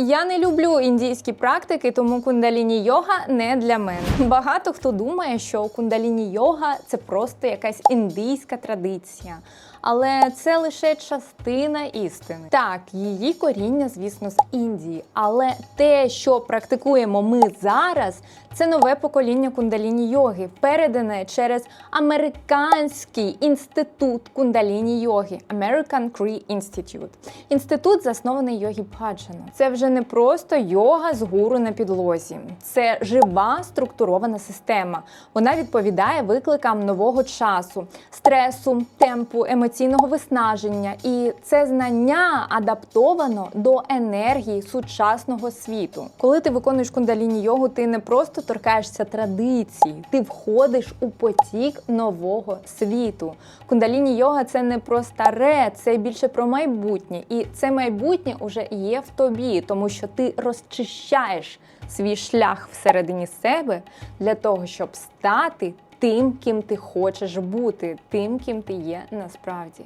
Я не люблю індійські практики, тому кундаліні йога не для мене. Багато хто думає, що кундаліні йога це просто якась індійська традиція. Але це лише частина істини. Так, її коріння, звісно, з Індії. Але те, що практикуємо ми зараз, це нове покоління кундаліні йоги, передане через американський інститут кундаліні йоги American Cree Institute. Інститут заснований йогі Баджаном. Це вже не просто йога з гуру на підлозі. Це жива структурована система. Вона відповідає викликам нового часу, стресу, темпу, емоційного виснаження. І це знання адаптовано до енергії сучасного світу. Коли ти виконуєш кундаліні йогу, ти не просто торкаєшся традиції, ти входиш у потік нового світу. Кундаліні йога це не про старе, це більше про майбутнє. І це майбутнє вже є в тобі, тому що ти розчищаєш свій шлях всередині себе для того, щоб стати тим, ким ти хочеш бути, тим, ким ти є насправді.